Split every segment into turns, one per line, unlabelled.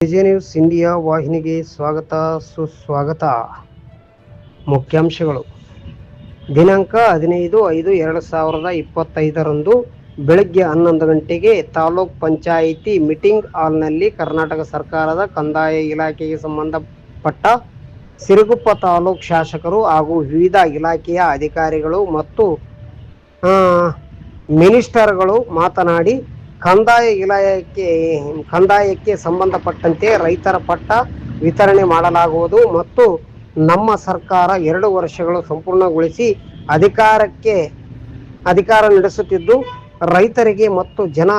ವಿಜಯ news India ವಾಹಿನಿಗೆ ಸ್ವಾಗತ, ಸುಸ್ವಾಗತ. ಮುಖ್ಯಾಂಶಗಳು. ದಿನಾಂಕ ಹದಿನೈದು ಐದು ಎರಡು ಸಾವಿರದ ಇಪ್ಪತ್ತೈದರಂದು ಬೆಳಗ್ಗೆ ಹನ್ನೊಂದು ಗಂಟೆಗೆ ತಾಲೂಕ್ ಪಂಚಾಯಿತಿ ಮೀಟಿಂಗ್ ಹಾಲ್ನಲ್ಲಿ ಕರ್ನಾಟಕ ಸರ್ಕಾರದ ಕಂದಾಯ ಇಲಾಖೆಗೆ ಸಂಬಂಧಪಟ್ಟ ಸಿರುಗುಪ್ಪ ತಾಲೂಕ್ ಶಾಸಕರು ಹಾಗೂ ವಿವಿಧ ಇಲಾಖೆಯ ಅಧಿಕಾರಿಗಳು ಮತ್ತು ಮಿನಿಸ್ಟರ್ಗಳು ಮಾತನಾಡಿ ಕಂದಾಯ ಇಲಾಖೆ, ಕಂದಾಯಕ್ಕೆ ಸಂಬಂಧಪಟ್ಟಂತೆ ರೈತರ ಪಟ್ಟ ವಿತರಣೆ ಮಾಡಲಾಗುವುದು ಮತ್ತು ನಮ್ಮ ಸರ್ಕಾರ ಎರಡು ವರ್ಷಗಳು ಸಂಪೂರ್ಣಗೊಳಿಸಿ ಅಧಿಕಾರಕ್ಕೆ, ಅಧಿಕಾರ ನಡೆಸುತ್ತಿದ್ದು, ರೈತರಿಗೆ ಮತ್ತು ಜನ,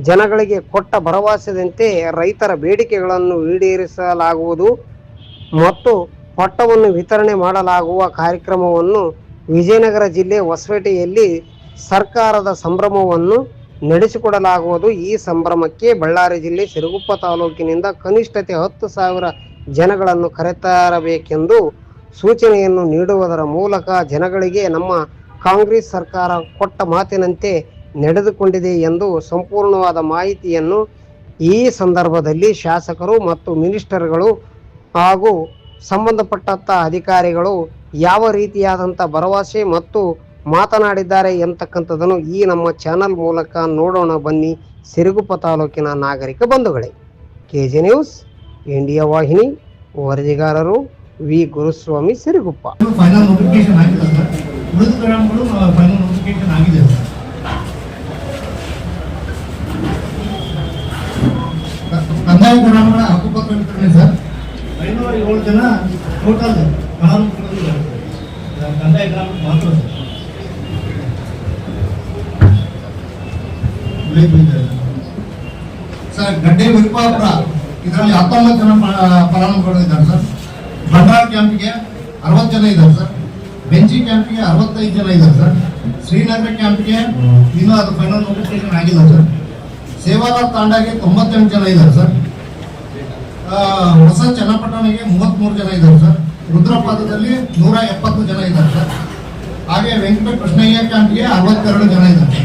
ಜನಗಳಿಗೆ ಕೊಟ್ಟ ಭರವಸೆದಂತೆ ರೈತರ ಬೇಡಿಕೆಗಳನ್ನು ಈಡೇರಿಸಲಾಗುವುದು ಮತ್ತು ಪಟ್ಟವನ್ನು ವಿತರಣೆ ಮಾಡಲಾಗುವ ಕಾರ್ಯಕ್ರಮವನ್ನು ವಿಜಯನಗರ ಜಿಲ್ಲೆ ಹೊಸಪೇಟೆಯಲ್ಲಿ ಸರ್ಕಾರದ ಸಂಭ್ರಮವನ್ನು ನಡೆಸಿಕೊಡಲಾಗುವುದು. ಈ ಸಂಭ್ರಮಕ್ಕೆ ಬಳ್ಳಾರಿ ಜಿಲ್ಲೆ ಸಿರುಗುಪ್ಪ ತಾಲೂಕಿನಿಂದ ಕನಿಷ್ಠತೆ ಹತ್ತು ಸಾವಿರ ಜನಗಳನ್ನು ಕರೆತರಬೇಕೆಂದು ಸೂಚನೆಯನ್ನು ನೀಡುವುದರ ಮೂಲಕ ಜನಗಳಿಗೆ ನಮ್ಮ ಕಾಂಗ್ರೆಸ್ ಸರ್ಕಾರ ಕೊಟ್ಟ ಮಾತಿನಂತೆ ನಡೆದುಕೊಂಡಿದೆ ಎಂದು ಸಂಪೂರ್ಣವಾದ ಮಾಹಿತಿಯನ್ನು ಈ ಸಂದರ್ಭದಲ್ಲಿ ಶಾಸಕರು ಮತ್ತು ಮಿನಿಸ್ಟರ್ಗಳು ಹಾಗೂ ಸಂಬಂಧಪಟ್ಟಂಥ ಅಧಿಕಾರಿಗಳು ಯಾವ ರೀತಿಯಾದಂಥ ಭರವಸೆ ಮತ್ತು ಮಾತನಾಡಿದ್ದಾರೆ ಎಂತಕ್ಕಂಥದ್ದನ್ನು ಈ ನಮ್ಮ ಚಾನಲ್ ಮೂಲಕ ನೋಡೋಣ, ಬನ್ನಿ. ಸಿರುಗುಪ್ಪ ತಾಲೂಕಿನ ನಾಗರಿಕ ಬಂಧುಗಳೇ. ಕೆ ಜಿ ನ್ಯೂಸ್ ಇಂಡಿಯಾ ವಾಹಿನಿ, ವರದಿಗಾರರು ವಿ. ಗುರುಸ್ವಾಮಿ ಸಿರುಗುಪ್ಪ.
ಸರ್. ಐನೂರ ಏಳು ಜನ ಟೋಟಲ್ ಕಂದಾಯ ಗ್ರಾಮಕ್ಕೆ ಮಾತ್ರ ಸರ್, ಗಡ್ಡೆ ವಿರುಪಾಪುರ. ಇದರಲ್ಲಿ ಹತ್ತೊಂಬತ್ತು ಜನ ಫ- ಫಲಾನುಭವಿಗಳು ಇದ್ದಾರೆ ಸರ್. ಬಂಡಾರ ಕ್ಯಾಂಪ್ಗೆ ಅರವತ್ತು ಜನ ಇದ್ದಾರೆ ಸರ್. ಬೆಂಚಿ ಕ್ಯಾಂಪ್ಗೆ ಅರವತ್ತೈದು ಜನ ಇದ್ದಾರೆ ಸರ್. ಶ್ರೀನಗರ ಕ್ಯಾಂಪ್ಗೆ ಇನ್ನೂ ಅದು ಫೈನಲ್ ನೋಟಿಫಿಕೇಶನ್ ಆಗಿಲ್ಲ ಸರ್. ಸೇವಾಲಾಲ್ ತಾಂಡಾಗೆ ತೊಂಬತ್ತೆಂಟು ಜನ ಇದ್ದಾರೆ ಸರ್. ಹೊಸ ಚನ್ನಪಟ್ಟಣಗೆ ಮೂವತ್ತ್ಮೂರು ಜನ ಇದ್ದಾರೆ ಸರ್. ರುದ್ರಪಾದದಲ್ಲಿ ನೂರ ಎಪ್ಪತ್ತು ಜನ ಇದ್ದಾರೆ ಸರ್. ಹಾಗೆ ವೆಂಕಟ ಕೃಷ್ಣಯ್ಯ ಕ್ಯಾಂಪ್ಗೆ ಅರವತ್ತೆರಡು ಜನ ಇದ್ದಾರೆ.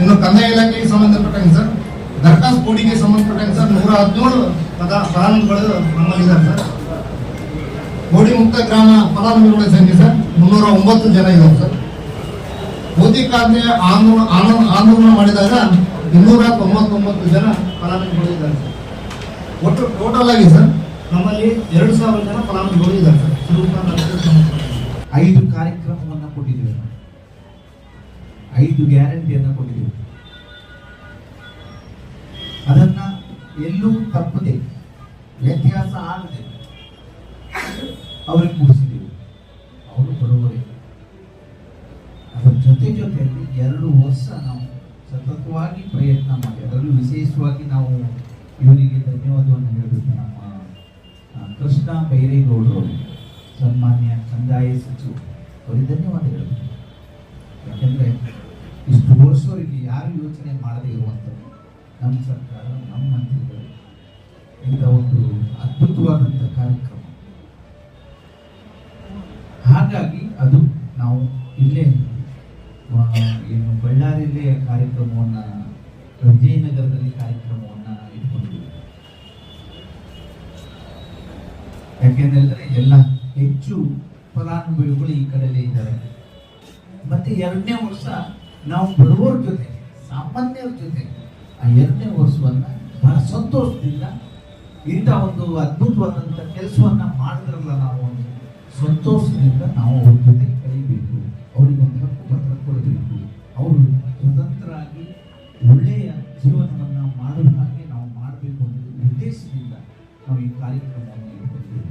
ಇನ್ನು ಕಂದಾಯ ಇಲಾಖೆಗೆ ಸಂಬಂಧಪಟ್ಟಂಗೆ ಸರ್ ದರ್ಖಾಸ್ ಕೋಡಿಗೆ ಸಂಬಂಧಪಟ್ಟಂಗೆ ಸರ್ ನೂರ ಹದಿನೇಳು ಪದ ಫಲಾನುಭವಿಗಳು ನಮ್ಮಲ್ಲಿದ್ದಾರೆ ಸರ್. ಕೋಡಿ ಮುಕ್ತ ಗ್ರಾಮ ಫಲಾನುಭವಿಗಳ ಸಂಖ್ಯೆ ಸರ್, ಮುನ್ನೂರ ಒಂಬತ್ತು ಜನ ಇದ್ದಾರೆ ಸರ್. ಮೋದಿ ಖಾತೆ ಆಂದೋಲನ ಆಂದೋಲನ ಮಾಡಿದಾಗ ಇನ್ನೂರ ತೊಂಬತ್ತೊಂಬತ್ತು ಜನ ಫಲಾನುಭವಿಗಳಿದ್ದಾರೆ ಸರ್. ಒಟ್ಟು ಟೋಟಲ್ ಆಗಿ ಸರ್ ನಮ್ಮಲ್ಲಿ ಎರಡು ಸಾವಿರ ಜನ ಫಲಾನುಭವಿಗಳು ಇದ್ದಾರೆ ಸರ್.
ಐದು ಕಾರ್ಯಕ್ರಮವನ್ನು ಕೊಟ್ಟಿದ್ದೇವೆ. ಐದು ಗ್ಯಾರಂಟಿಯನ್ನು ಕೊಟ್ಟಿದ್ದೇವೆ. ಅದನ್ನ ಎಲ್ಲೂ ತಪ್ಪದೆ ವ್ಯತ್ಯಾಸ ಆಗದೆ ಅವರಿಗೆ ಮುಗಿಸಿದ್ದೇವೆ. ಅವರು ಬರುವರೆ ಅದರ ಜೊತೆ ಜೊತೆಯಲ್ಲಿ ಎರಡು ವರ್ಷ ನಾವು ಸತತವಾಗಿ ಪ್ರಯತ್ನ ಮಾಡಿ ಅದರಲ್ಲೂ ವಿಶೇಷವಾಗಿ ನಾವು ಇವರಿಗೆ ಧನ್ಯವಾದವನ್ನು ಹೇಳಬೇಕು ನಮ್ಮ ಕೃಷ್ಣ ಬೈರೇಗೌಡರು, ಸನ್ಮಾನ್ಯ ಕಂದಾಯ ಸಚಿವರು ಅವರಿಗೆ ಧನ್ಯವಾದ ಹೇಳಬೇಕು ಯಾಕೆಂದರೆ ಇಷ್ಟು ವರ್ಷವರೆಗೆ ಯಾರು ಯೋಚನೆ ಮಾಡದೇ ಇರುವಂಥದ್ದು ನಮ್ಮ ಸರ್ಕಾರ, ನಮ್ಮ ಮಂತ್ರಿಗಳು, ಇಂಥ ಒಂದು ಅದ್ಭುತವಾದಂಥ ಕಾರ್ಯಕ್ರಮ. ಹಾಗಾಗಿ ಅದು ನಾವು ಇಲ್ಲೇ ಏನು ಬಳ್ಳಾರಿಯಲ್ಲೇ ಕಾರ್ಯಕ್ರಮವನ್ನು, ವಿಜಯನಗರದಲ್ಲಿ ಕಾರ್ಯಕ್ರಮವನ್ನು ಯಾಕೆಂದ್ರೆ ಎಲ್ಲ ಹೆಚ್ಚು ಫಲಾನುಭವಿಗಳು ಈ ಕಡೆಯಲ್ಲೇ ಇದ್ದಾರೆ. ಮತ್ತೆ ಎರಡನೇ ವರ್ಷ ನಾವು ಬಡವರ ಜೊತೆ, ಸಾಮಾನ್ಯರ ಜೊತೆ, ಆ ಎರಡನೇ ವರ್ಷವನ್ನ ಬಹಳ ಸಂತೋಷದಿಂದ ಇಂಥ ಒಂದು ಅದ್ಭುತವಾದಂಥ ಕೆಲಸವನ್ನ ಮಾಡಿದ್ರಲ್ಲ ನಾವು ಒಂದು ಸಂತೋಷದಿಂದ ನಾವು ಅವ್ರ ಜೊತೆ ಕಲಿಬೇಕು. ಅವ್ರಿಗೆ ಒಂದು ಹಕ್ಕು ಪತ್ರ ಕೊಡಬೇಕು. ಅವರು ಸ್ವತಂತ್ರರಾಗಿ ಒಳ್ಳೆಯ ಜೀವನವನ್ನ ಮಾಡುವ ನಾವು ಈ ಕಾರ್ಯಕ್ರಮವನ್ನು ಇಟ್ಕೊಂಡಿದ್ದೇವೆ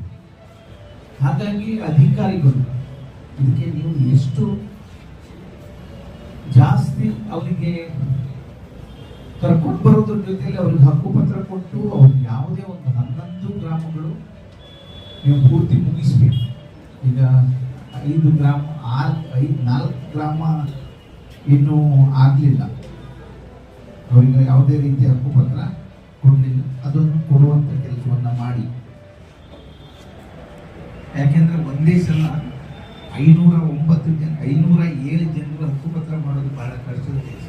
ಹಾಗಾಗಿ ಅಧಿಕಾರಿಗಳು, ಇದಕ್ಕೆ ನೀವು ಎಷ್ಟು ಜಾಸ್ತಿ ಅವರಿಗೆ ಕರ್ಕೊಂಡು ಬರೋದ್ರ ಜೊತೆಲಿ ಅವ್ರಿಗೆ ಹಕ್ಕುಪತ್ರ ಕೊಟ್ಟು ಅವ್ರಿಗೆ ಯಾವುದೇ ಒಂದು ಹನ್ನೊಂದು ಗ್ರಾಮಗಳು ನೀವು ಪೂರ್ತಿ ಮುಗಿಸ್ಬೇಕು. ಈಗ ಐದು ಗ್ರಾಮ, ಆರು, ಐದು, ನಾಲ್ಕು ಗ್ರಾಮ ಇನ್ನೂ ಆಗಲಿಲ್ಲ. ಅವರಿಗೆ ಯಾವುದೇ ರೀತಿಯ ಹಕ್ಕುಪತ್ರ ಕೊಡಲಿಲ್ಲ. ಅದನ್ನು ಕೊಡುವಂಥ ಮಾಡಿ. ಯಾಕೆಂದ್ರೆ ಒಂದೇ ಸಲ ಐನೂರ ಒಂಬತ್ತು ಜನ, ಐನೂರ ಏಳು ಜನರು ಹಕ್ಕುಪತ್ರ ಮಾಡೋದು ಬಹಳ ಕಷ್ಟದ ಕೆಲಸ.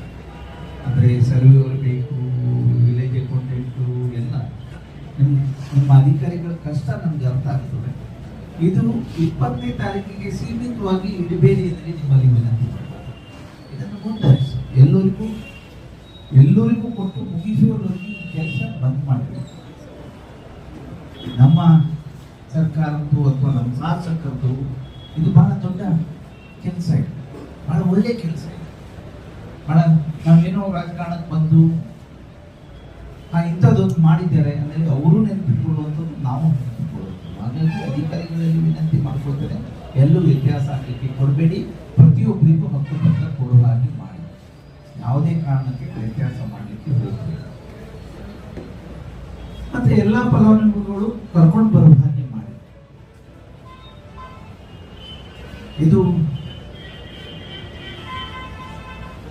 ಅಂದರೆ ಸರ್ವೇವರು ಬೇಕು ವಿಲೇಜ್ ಅಕೌಂಟೆಂಟು ಎಲ್ಲ. ನಿಮ್ಮ ನಿಮ್ಮ ಅಧಿಕಾರಿಗಳ ಕಷ್ಟ ನಮ್ಗೆ ಅರ್ಥ ಆಗ್ತದೆ. ಇದು ಇಪ್ಪತ್ತನೇ ತಾರೀಕಿಗೆ ಸೀಮಿತವಾಗಿ ಇಡಬೇಡಿ ಅಂದರೆ ನಿಮ್ಮಲ್ಲಿ ವಿನಂತಿ. ಇದನ್ನು ಮುಂದುವರಿಸಿ. ಎಲ್ಲರಿಗೂ ಎಲ್ಲರಿಗೂ ಕೊಟ್ಟು ಮುಗಿಸುವವರೆಗೂ ಕೆಲಸ ಬಂದ್ ಮಾಡಬೇಕು ನಮ್ಮ ಸರ್ಕಾರದ್ದು ಅಥವಾ ನಮ್ಮ ಶಾಸಕರದ್ದು ಇದು ಬಹಳ ದೊಡ್ಡ ಕೆಲಸ ಇದೆ. ಬಹಳ ಒಳ್ಳೆಯ ಕೆಲಸ.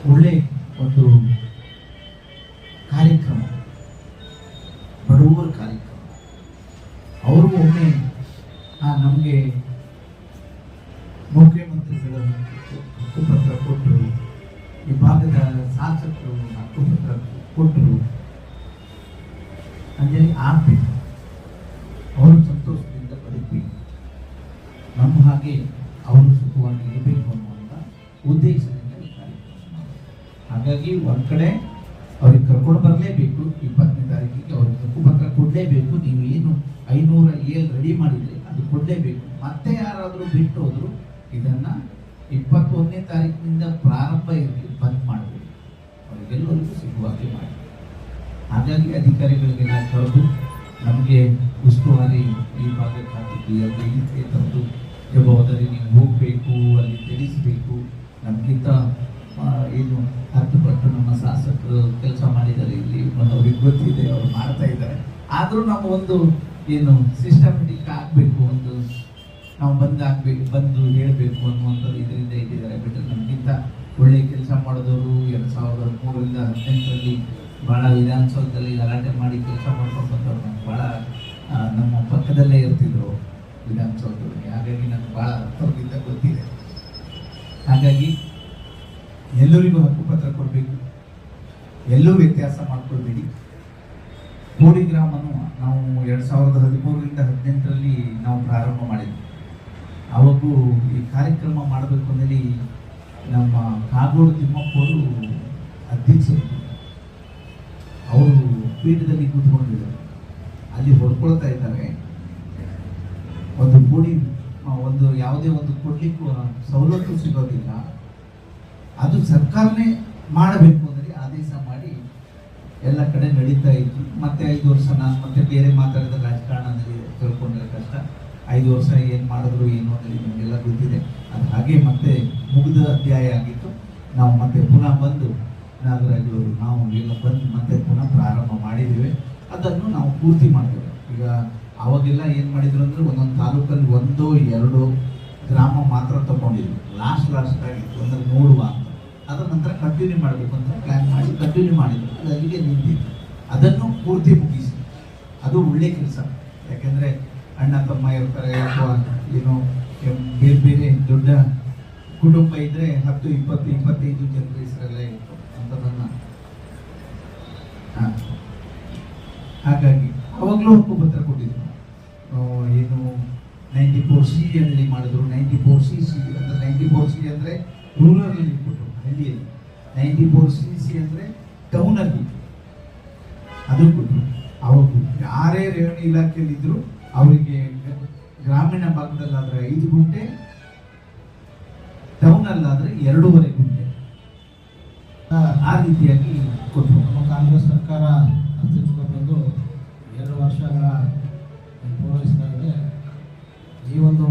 ಒಳ್ಳೆ ಒಂದು ಕಾರ್ಯಕ್ರಮ ಹಾಗಾಗಿ ಒಂದ್ ಕಡೆ ಅವ್ರಿಗೆ ಕರ್ಕೊಂಡು ಬರಲೇಬೇಕು, ಇಪ್ಪತ್ತನೇ ತಾರೀಕಿಗೆ ಅವ್ರಿಗೆ ಹಕ್ಕುಪತ್ರ ಕೊಡಲೇಬೇಕು, ನೀವು ಏನು ಐನೂರ ಏಳು ರೆಡಿ ಮಾಡಿದ್ರಿ ಅದು ಕೊಡಲೇಬೇಕು. ಮತ್ತೆ ಯಾರಾದರೂ ಬಿಟ್ಟು ಹೋದ್ರು ಇದನ್ನ ಇಪ್ಪತ್ತೊಂದನೇ ತಾರೀಕಿನಿಂದ ಪ್ರಾರಂಭ ಇರಲಿ, ಬಂದ್ ಮಾಡಬೇಕು. ಅವರಿಗೆಲ್ಲರಿಗೂ ಸಿಗುವಾಗೆ ಮಾಡಿ. ಹಾಗಾಗಿ ಅಧಿಕಾರಿಗಳಿಗೆಲ್ಲ ಕರೆದು ನಮಗೆ ಉಸ್ತುವಾರಿ ಈ ಭಾಗಕ್ಕೆ ಹಾಕಿದ್ವಿ ಅದು ಈ ತಂದು ಜವಾಬ್ದಾರಿ ನೀವು ಹೋಗಬೇಕು, ಅಲ್ಲಿ ತಿಳಿಸಬೇಕು. ನಮಗಿಂತ ಏನು ಹತ್ತು ಪಟ್ಟು ನಮ್ಮ ಶಾಸಕರು ಕೆಲಸ ಮಾಡಿದ್ದಾರೆ. ಇಲ್ಲಿ ಅವ್ರಿಗೆ ಗೊತ್ತಿದೆ ಅವ್ರು ಮಾಡ್ತಾ ಇದ್ದಾರೆ. ಆದರೂ ನಮ್ಮ ಒಂದು ಏನು ಸಿಸ್ಟಮೆಟಿಕ್ ಆಗಬೇಕು, ಒಂದು ನಾವು ಬಂದು ಆಗ್ಬೇಕು, ಬಂದು ಹೇಳಬೇಕು ಅನ್ನುವಂಥದ್ದು ಇದರಿಂದ ಇದ್ದಿದ್ದಾರೆ ಬಿಟ್ಟರೆ ನಮಗಿಂತ ಒಳ್ಳೆ ಕೆಲಸ ಮಾಡಿದವರು ಎರಡು ಸಾವಿರದ ಹದಿಮೂರರಿಂದ ಹದಿನೆಂಟರಲ್ಲಿ ಭಾಳ ವಿಧಾನಸೌಧದಲ್ಲಿ ಗಲಾಟೆ ಮಾಡಿ ಕೆಲಸ ಮಾಡ್ಕೊಂಡು ಬಂದವರು ನಮ್ಗೆ ಭಾಳ ನಮ್ಮ ಪಕ್ಕದಲ್ಲೇ ಇರ್ತಿದ್ರು ವಿಧಾನಸೌಧದಲ್ಲಿ. ಹಾಗಾಗಿ ನನಗೆ ಭಾಳ ಅವ್ರಿಗಿಂತ ಗೊತ್ತಿದೆ. ಹಾಗಾಗಿ ಎಲ್ಲರಿಗೂ ಹಕ್ಕುಪತ್ರ ಕೊಡಬೇಕು. ಎಲ್ಲೂ ವ್ಯತ್ಯಾಸ ಮಾಡಿಕೊಳ್ಬೇಡಿ. ಕೋಡಿ ಗ್ರಾಮನು ನಾವು ಎರಡು ಸಾವಿರದ ಹದಿಮೂರರಿಂದ ಹದಿನೆಂಟರಲ್ಲಿ ನಾವು ಪ್ರಾರಂಭ ಮಾಡಿದ್ವಿ. ಅವಾಗೂ ಈ ಕಾರ್ಯಕ್ರಮ ಮಾಡಬೇಕು ಅಂದಲ್ಲಿ ನಮ್ಮ ಕಾಗೋಡು ತಿಮ್ಮಪ್ಪವರು ಅಧ್ಯಕ್ಷರು. ಅವರು ಪೀಠದಲ್ಲಿ ಕೂತ್ಕೊಂಡಿದ್ದಾರೆ. ಅಲ್ಲಿ ಹೊಡ್ಕೊಳ್ತಾ ಇದ್ದಾರೆ. ಒಂದು ಕೂಡಿ ಒಂದು ಯಾವುದೇ ಒಂದು ಕೊಡ್ಲಿಕ್ಕೂ ಸವಲತ್ತು ಸಿಗೋದಿಲ್ಲ. ಅದು ಸರ್ಕಾರನೇ ಮಾಡಬೇಕು ಅಂದರೆ ಆದೇಶ ಮಾಡಿ ಎಲ್ಲ ಕಡೆ ನಡೀತಾ ಇತ್ತು. ಮತ್ತೆ ಐದು ವರ್ಷ ನಾನು ಮತ್ತೆ ಬೇರೆ ಮಾತಾಡಿದ ರಾಜಕಾರಣದಲ್ಲಿ ತಿಳ್ಕೊಂಡ್ರೆ ಕಷ್ಟ. ಐದು ವರ್ಷ ಏನು ಮಾಡಿದ್ರು, ಏನು ಅನ್ನೋದು ನಿಮಗೆಲ್ಲ ಗೊತ್ತಿದೆ. ಅದು ಹಾಗೆ ಮತ್ತೆ ಮುಗಿದ ಅಧ್ಯಾಯ ಆಗಿತ್ತು. ನಾವು ಮತ್ತೆ ಪುನಃ ಬಂದು ನಾಗರಾಜ್ ನಾವು ಎಲ್ಲ ಬಂದು ಮತ್ತೆ ಪುನಃ ಪ್ರಾರಂಭ ಮಾಡಿದ್ದೇವೆ. ಅದನ್ನು ನಾವು ಪೂರ್ತಿ ಮಾಡ್ತೇವೆ ಈಗ ಅವಾಗೆಲ್ಲ ಏನು ಮಾಡಿದ್ರು ಅಂದರೆ ಒಂದೊಂದು ತಾಲೂಕಲ್ಲಿ ಒಂದು, ಎರಡು ಗ್ರಾಮ ಮಾತ್ರ ತಗೊಂಡಿದ್ವಿ. ಲಾಸ್ಟ್ ಲಾಸ್ಟ್ ಆಗಿತ್ತು ಒಂದಲ್ಲಿ ನೋಡುವ ಅಂತ. ಅದರ ನಂತರ ಕಂಟಿನ್ಯೂ ಮಾಡಬೇಕು ಅಂತ ಪ್ಲ್ಯಾನ್ ಮಾಡಿ ಕಂಟಿನ್ಯೂ ಮಾಡಿದ್ರು. ಅದು ಅಲ್ಲಿಗೆ ನಿಂತಿತ್ತು. ಅದನ್ನು ಪೂರ್ತಿ ಮುಗಿಸಿ. ಅದು ಒಳ್ಳೆ ಕೆಲಸ. ಯಾಕೆಂದರೆ ಅಣ್ಣ ತಮ್ಮ ಇರ್ತಾರೆ ಅಥವಾ ಏನೋ ಬೇರೆ ಬೇರೆ ದೊಡ್ಡ ಕುಟುಂಬ ಇದ್ದರೆ ಹತ್ತು, ಇಪ್ಪತ್ತು, ಇಪ್ಪತ್ತೈದು ಜನರ ಹೆಸರೆಲ್ಲ ಇತ್ತು ಅಂತದನ್ನ ಹಾಂ ಹಾಗಾಗಿ ಅವಾಗಲೂ ಹಕ್ಕುಪತ್ರ ಕೊಟ್ಟಿದ್ರು. ಏನು ನೈಂಟಿ ಫೋರ್ ಸಿ ಅಲ್ಲಿ ಮಾಡಿದ್ರು. ನೈಂಟಿ ಫೋರ್ ಸಿ ಸಿ ಅಂದರೆ ನೈಂಟಿ ಫೋರ್ ಸಿ ಅಂದರೆ ರೂರಲ್ ಅಲ್ಲಿ ಕೊಟ್ಟರು. ಹಳ್ಳಿಯಲ್ಲಿ ನೈಂಟಿ ಫೋರ್ ಸಿ ಸಿ ಅಂದ್ರೆ ಟೌನಲ್ಲಿ ಅದು ಕೊಟ್ಟರು ಅವಾಗ ಯಾರೇ ರೇವಣಿ ಇಲಾಖೆಯಲ್ಲಿ ಇದ್ರು ಅವರಿಗೆ ಗ್ರಾಮೀಣ ಭಾಗದಲ್ಲಾದ್ರೆ ಐದು ಗುಂಟೆ ಟೌನ್ ಅಲ್ಲಾದ್ರೆ ಎರಡೂವರೆ ಗುಂಟೆ. ಆ ರೀತಿಯಾಗಿ ಕೊಟ್ಟರು
ನಮ್ಮ ಕಾಂಗ್ರೆಸ್ ಸರ್ಕಾರ ಅಸ್ತಿತ್ವಕ್ಕೆ ಬಂದು ಎರಡು ವರ್ಷಗಳ ಪೂರೈಸಿದಾಗ ಈ ಒಂದು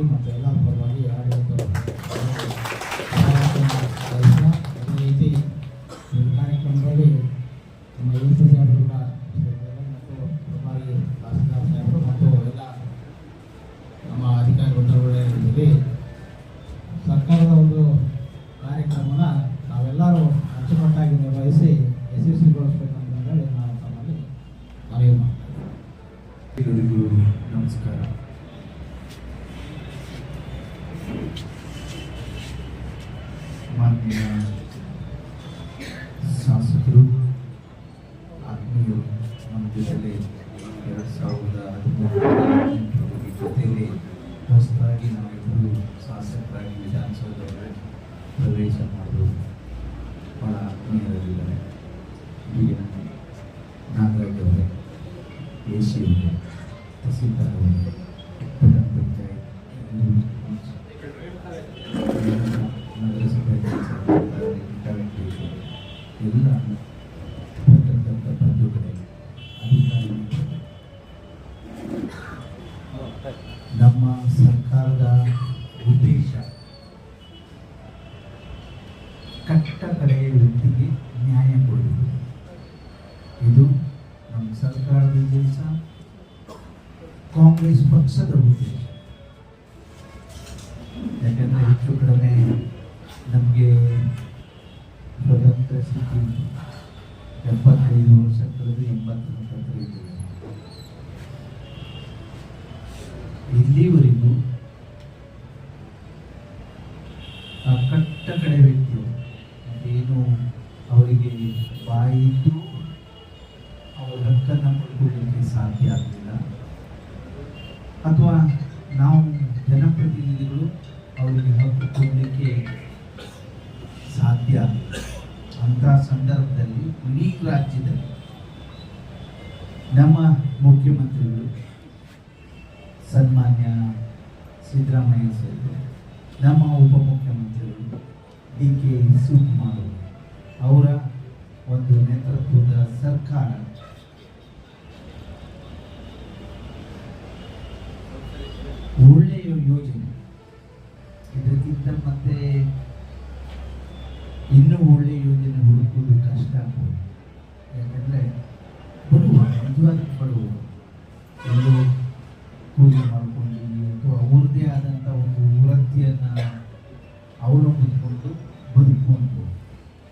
ಕ್ಷೇತ್ರದ ಪರವಾಗಿ ಮತ್ತು ಎಲ್ಲರ
ಮಾನ್ಯ ಶಾಸಕರು ಆತ್ಮೀಯರು ನಮ್ಮ ಜೊತೆಲಿ ಎರಡು ಸಾವಿರದ ಹದಿಮೂರರ ಜೊತೆಯಲ್ಲಿ ಹೊಸದಾಗಿ ನಾವಿಬ್ಬರು ಶಾಸಕರಾಗಿ ವಿಧಾನಸೌಧದಲ್ಲಿ ಪ್ರವೇಶ ಮಾಡೋದು ಭಾಳ ಆತ್ಮೀಯರಾಗಿದ್ದಾರೆ ಈಗ ನಾಗರಾಜ್ ಅವರೇ ಎ ಸಿ ಅವರೇ ತಹಸೀಲ್ದಾರ್ ಅವರೇ ಪಟ್ಟಣ ಪಂಚಾಯತ್ ನಗರಸಭೆ ಕೆಲಸ ಎಲ್ಲ ಬರ್ತಕ್ಕಂಥ ವರ್ಷ ಕಳೆದು ಎಂಬತ್ತು ಇದ್ದೀವಿ. ಇಲ್ಲಿವರೆಗೂ ಆ ಕಟ್ಟ ಕಡೆ ವ್ಯಕ್ತಿಯು ಏನು ಅವರಿಗೆ ಬಾಯಿದ್ದು ಅವರ ಹಕ್ಕನ್ನು ಪಡ್ಕೊಳ್ಳಿಕ್ಕೆ ಸಾಧ್ಯ ಆಗಲಿಲ್ಲ. ಅಥವಾ ನಾವು ಜನಪ್ರತಿನಿಧಿಗಳು ಅವರಿಗೆ ಹಕ್ಕು ಕೊಡಲಿಕ್ಕೆ ಸಾಧ್ಯ ಅಂತ ಸಂದರ್ಭದಲ್ಲಿ ಇಡೀ ರಾಜ್ಯದಲ್ಲಿ ನಮ್ಮ ಮುಖ್ಯಮಂತ್ರಿಗಳು ಸನ್ಮಾನ್ಯ ಸಿದ್ದರಾಮಯ್ಯ ಸರ್ ನಮ್ಮ ಉಪಮುಖ್ಯಮಂತ್ರಿಗಳು ಡಿ ಕೆ ಶಿವಕುಮಾರ್ ಅವರು ಒಂದು ನೇತೃತ್ವದ ಸರ್ಕಾರ. ಒಳ್ಳೆಯ ಯೋಜನೆ. ಇದಕ್ಕಿಂತ ಮತ್ತೆ ಇನ್ನೂ ಒಳ್ಳೆಯ ಯೋಜನೆ ಹುಡುಕುವುದು ಕಷ್ಟ ಆಗ್ಬೋದು. ಯಾಕಂದರೆ ಅವ್ರದ್ದೇ ಆದಂಥ ಒಂದು ವೃತ್ತಿಯನ್ನು ಅವಲಂಬಿಸಿಕೊಂಡು ಬದುಕುವಂಥವ್ರು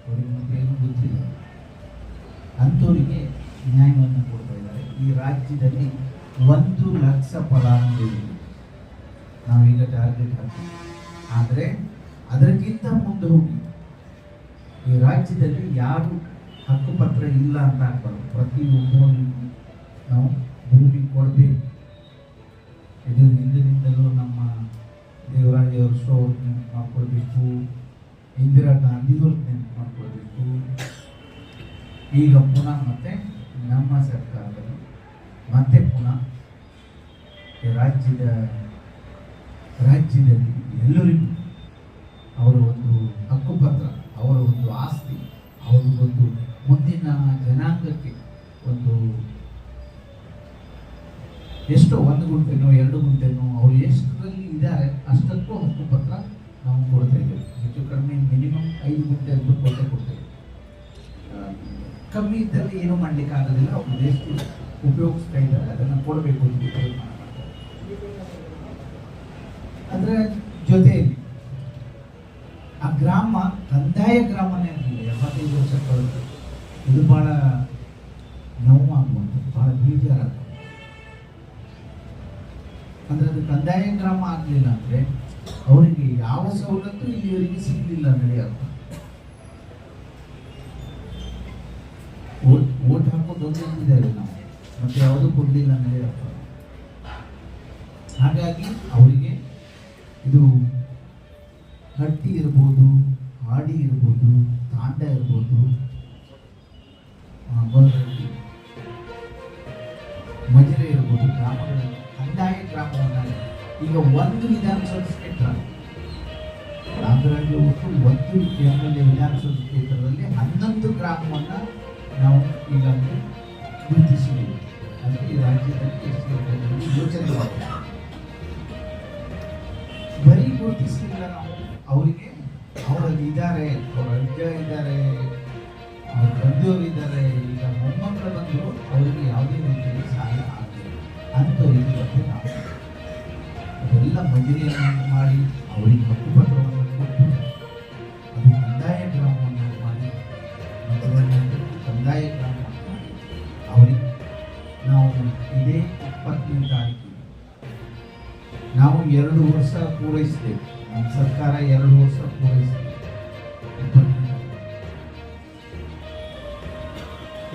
ಅವರಿಗೆ ಏನೂ ಗೊತ್ತಿಲ್ಲ. ಅಂಥವರಿಗೆ ನ್ಯಾಯವನ್ನು ಕೊಡ್ತಾ ಇದ್ದಾರೆ. ಈ ರಾಜ್ಯದಲ್ಲಿ ಒಂದು ಲಕ್ಷ ಫಲಾನುಭವಿಗಳು. ನಾವೀಗ ಟಾರ್ಗೆಟ್ ಹಾಕ್ತೀವಿ. ಆದರೆ ಅದಕ್ಕಿಂತ ಮುಂದೆ ಹೋಗಿ ಈ ರಾಜ್ಯದಲ್ಲಿ ಯಾರು ಹಕ್ಕುಪತ್ರ ಇಲ್ಲ ಅಂತ ಹಾಕ್ಬಾರ್ದು ಪ್ರತಿಯೊಬ್ಬರಿಗೂ ನಾವು ಭೂಮಿ ಕೊಡಬೇಕು. ದೇವರಾಜ ಶೋ ನೆನಪು ಮಾಡ್ಕೊಳ್ಬೇಕು. ಇಂದಿರಾ ಗಾಂಧಿಯವ್ರ ನೆನಪು ಮಾಡ್ಕೊಳ್ಬೇಕು. ಈಗ ಪುನಃ ಮತ್ತೆ ನಮ್ಮ ಸರ್ಕಾರದಲ್ಲಿ, ಮತ್ತೆ ಪುನಃ ರಾಜ್ಯದ, ರಾಜ್ಯದಲ್ಲಿ ಎಲ್ಲರಿಗೂ ಅವರ ಒಂದು ಹಕ್ಕುಪತ್ರ, ಅವರ ಒಂದು ಆಸ್ತಿ, ಅವರು ಒಂದು ಮುಂದಿನ ಜನಾಂಗಕ್ಕೆ ಒಂದು ಎಷ್ಟೋ ಒಂದು ಗುಂಟೆನೋ, ಎರಡು ಗುಂಟೆನೋ ಅವರು ಎಷ್ಟರಲ್ಲಿ ಇದ್ದಾರೆ ಅಷ್ಟಕ್ಕೂ ಹಕ್ಕುಪತ್ರ ನಾವು ಕೊಡ್ತಾ ಹೆಚ್ಚು ಕಡಿಮೆ ಮಿನಿಮಮ್ ಐದು ಗುಂಟೆ ಅಂತ ಕೊಟ್ಟೆ ಕೊಡ್ತೇವೆ. ಕಮ್ಮಿ ಇದ್ದಲ್ಲಿ ಏನೂ ಮಾಡ್ಲಿಕ್ಕೆ ಆಗೋದಿಲ್ಲ, ಅವರು ಎಷ್ಟು ಉಪಯೋಗಿಸ್ತಾ ಇದ್ದಾರೆ ಅದನ್ನು ಕೊಡಬೇಕು ಅಂತ ಜೊತೆ ಆ ಗ್ರಾಮ, ಕಂದಾಯ ಗ್ರಾಮನೇ ಆಗಲಿಲ್ಲ ಎಪ್ಪತ್ತೈದು ವರ್ಷ ಕಳೆದು, ಇದು ಭಾಳ ನೋವಾಗುವಂಥದ್ದು ಭಾಳ ಬೇಜಾರಾಗುವಂಥದ್ದು ಕಂದಾಯ ಕ್ರಮ ಆಗಲಿಲ್ಲ ಅಂದರೆ ಅವರಿಗೆ ಯಾವ ಸವಲತ್ತು ಇಲ್ಲಿವರೆಗೆ ಸಿಗಲಿಲ್ಲ ನಡೆಯಲ್ಲ ಓಟ್ ಓಟ್ ಹಾಕೋದು ಇದ್ದೇವೆ ನಾವು. ಮತ್ತೆ ಯಾವುದೂ ಕೊಡಲಿಲ್ಲ ನಡೆಯಪ್ಪ ಹಾಗಾಗಿ ಅವರಿಗೆ ಇದು ಹಟ್ಟಿ ಇರ್ಬೋದು ಹಾಡಿ ಇರ್ಬೋದು, ತಾಂಡ ಇರ್ಬೋದು ಮಜರೆ ಇರ್ಬೋದು, ಗ್ರಾಮಗಳಲ್ಲಿ ಕಂದಾಯ ಗ್ರಾಮವನ್ನಾಗಿ ಈಗ ಒಂದು ವಿಧಾನಸೌಧ ಕ್ಷೇತ್ರ. ರಾಮರಾಜ್ಯ ಒಟ್ಟು ಒಂದು ಎಂ ವಿಧಾನಸೌಧ ಕ್ಷೇತ್ರದಲ್ಲಿ ಹನ್ನೊಂದು ಗ್ರಾಮವನ್ನು ನಾವು ಈಗ ಗುರುತಿಸಿದ್ದೀವಿ. ಅಂದರೆ ಈ ರಾಜ್ಯದಲ್ಲಿ ಯೋಚನೆ ಬರೀ ಗುರುತಿಸಲಿಲ್ಲ ನಾವು. ಅವರಿಗೆ ಅವರಲ್ಲಿ ಇದ್ದಾರೆ, ಅವ್ರ ಅಜ್ಜ ಇದ್ದಾರೆ, ಅವ್ರ ತಂದೆಯವರು ಇದ್ದಾರೆ, ಈಗ ಮೊಮ್ಮಕ್ಕಳು ಬಂದರು, ಅವರಿಗೆ ಯಾವುದೇ ರೀತಿಯಲ್ಲಿ ಸಹಾಯ ಮಜೂರಿಯನ್ನು ಮಾಡಿ ಅವರಿಗೆ ಹಕ್ಕುಪತ್ರವನ್ನು ಕೊಟ್ಟು ಅದು ಕಂದಾಯ ಗ್ರಾಮವನ್ನು ಮಾಡಿ ಮತದಾರರಿಗೆ ಕಂದಾಯ ಗ್ರಾಮವನ್ನು ಅವರಿಗೆ ನಾವು ಇದೇ ಇಪ್ಪತ್ತನೇ ತಾರೀಕು ನಾವು ಎರಡು ವರ್ಷ ಪೂರೈಸಿದೆವು ನಮ್ಮ ಸರ್ಕಾರ ಎರಡು ವರ್ಷ ಪೂರೈಸಿದೆ.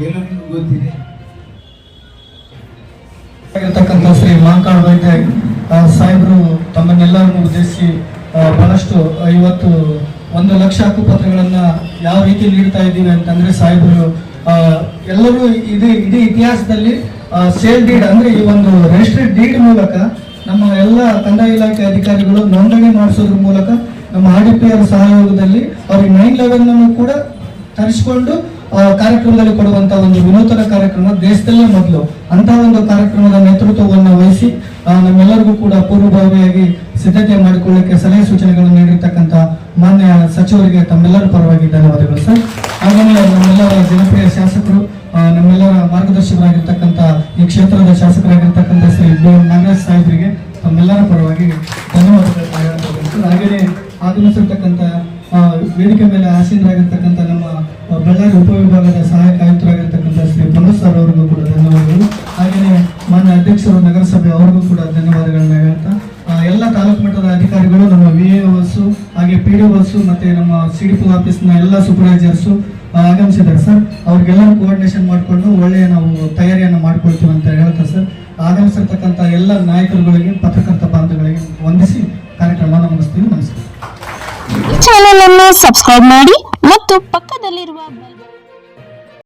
ಏನು ನಿಮ್ಗೆ ಗೊತ್ತಿದೆ?
ಶ್ರೀ ಮಾಂಕಾಳ್ ವೈದ್ಯ ಸಾಹೇಬರು ತಮ್ಮನ್ನೆಲ್ಲರನ್ನು ಉದ್ದೇಶಿಸಿ ಬಹಳಷ್ಟು ಇವತ್ತು ಒಂದು ಲಕ್ಷ ಹಕ್ಕುಪತ್ರಗಳನ್ನು ಯಾವ ರೀತಿ ನೀಡ್ತಾ ಇದ್ದೀವಿ ಅಂತಂದ್ರೆ ಸಾಹೇಬರು ಎಲ್ಲರೂ ಇದು, ಇದೇ ಇತಿಹಾಸದಲ್ಲಿ ಸೇಲ್ ಡೀಡ್ ಅಂದ್ರೆ ಈ ಒಂದು ರಿಜಿಸ್ಟರ್ಡ್ ಡೀಡ್ ಮೂಲಕ ನಮ್ಮ ಎಲ್ಲ ಕಂದಾಯ ಇಲಾಖೆ ಅಧಿಕಾರಿಗಳು ನೋಂದಣಿ ಮಾಡಿಸೋದ್ರ ಮೂಲಕ ನಮ್ಮ ಆರ್ ಡಿ ಪಿ ಅವರ ಸಹಯೋಗದಲ್ಲಿ ಅವ್ರಿಗೆ ನೈನ್ ಲೆವೆನ್ ಅನ್ನು ಕೂಡ ತರಿಸಿಕೊಂಡು ಕಾರ್ಯಕ್ರಮದಲ್ಲಿ ಕೊಡುವಂತ ಒಂದು ವಿನೂತನ ಕಾರ್ಯಕ್ರಮ ದೇಶದಲ್ಲೇ ಮೊದಲು. ಅಂತ ಒಂದು ಕಾರ್ಯಕ್ರಮದ ನೇತೃತ್ವವನ್ನು ವಹಿಸಿ ನಮ್ಮೆಲ್ಲರಿಗೂ ಕೂಡ ಪೂರ್ವಭಾವಿಯಾಗಿ ಸಿದ್ಧತೆ ಮಾಡಿಕೊಳ್ಳಕ್ಕೆ ಸಲಹೆ ಸೂಚನೆಗಳನ್ನು ನೀಡಿರ್ತಕ್ಕಂಥ ಮಾನ್ಯ ಸಚಿವರಿಗೆ ತಮ್ಮೆಲ್ಲರ ಪರವಾಗಿ ಧನ್ಯವಾದಗಳು, ಸರ್. ಹಾಗೆಯೇ ನಮ್ಮೆಲ್ಲರ ಜನಪ್ರಿಯ ಶಾಸಕರು ನಮ್ಮೆಲ್ಲರ ಮಾರ್ಗದರ್ಶಕರಾಗಿರ್ತಕ್ಕಂಥ ಈ ಕ್ಷೇತ್ರದ ಶಾಸಕರಾಗಿರ್ತಕ್ಕಂಥ ಶ್ರೀ ಬಿ ಎಂ ನಾಗರಾಜ್ ಸಾಹೇಬರಿಗೆ ತಮ್ಮೆಲ್ಲರ ಪರವಾಗಿ ಧನ್ಯವಾದಗಳನ್ನು ಹಾಗೆಯೇ ಆಗಮಿಸಿರ್ತಕ್ಕಂಥ ವೇದಿಕೆ ಮೇಲೆ ಆಸೀನರಾಗಿರ್ತಕ್ಕಂಥ ಬಳ್ಳಾರಿ ಉಪವಿಭಾಗದ ಸಹಾಯಕ ಆಯುಕ್ತರಾಗಿರ್ತಕ್ಕಂಥ ಶ್ರೀ ಪುನಸ್ ಸರ್ ಅವರಿಗೂ ಕೂಡ ಧನ್ಯವಾದಗಳು. ಹಾಗೆಯೇ ಮಾನ್ಯ ಅಧ್ಯಕ್ಷರು, ನಗರಸಭೆ ಅವರಿಗೂ ಕೂಡ ಧನ್ಯವಾದಗಳನ್ನ ಹೇಳ್ತಾ ಎಲ್ಲ ತಾಲೂಕು ಮಟ್ಟದ ಅಧಿಕಾರಿಗಳು, ನಮ್ಮ ವಿ ಎ ಹಾಗೆ ಪಿ ಡಿ ಮತ್ತೆ ನಮ್ಮ ಸಿ ಡಿ ಪಿ ಆಫೀಸ್ನ ಎಲ್ಲ ಸೂಪರ್ವೈಸರ್ಸು ಆಗಮಿಸಿದ್ದಾರೆ ಸರ್. ಅವ್ರಿಗೆಲ್ಲ ಕೋಆರ್ಡಿನೇಷನ್ ಮಾಡಿಕೊಂಡು ಒಳ್ಳೆಯ ನಾವು ತಯಾರಿಯನ್ನು ಮಾಡ್ಕೊಳ್ತೀವಿ ಅಂತ ಹೇಳ್ತಾ ಸರ್. ಆಗಮಿಸಿರ್ತಕ್ಕಂಥ ಎಲ್ಲ ನಾಯಕರುಗಳಿಗೆ, ಪತ್ರಕರ್ತ ಬಾಂಧವಗಳಿಗೆ ವಂದಿಸಿ ಕಾರ್ಯಕ್ರಮ ಮುಗಿಸ್ತೀವಿ. ನಮಸ್ಕಾರ.
ಚಾನೆಲ್ ಅನ್ನು ಸಬ್ಸ್ಕ್ರೈಬ್ ಮಾಡಿ. Babel.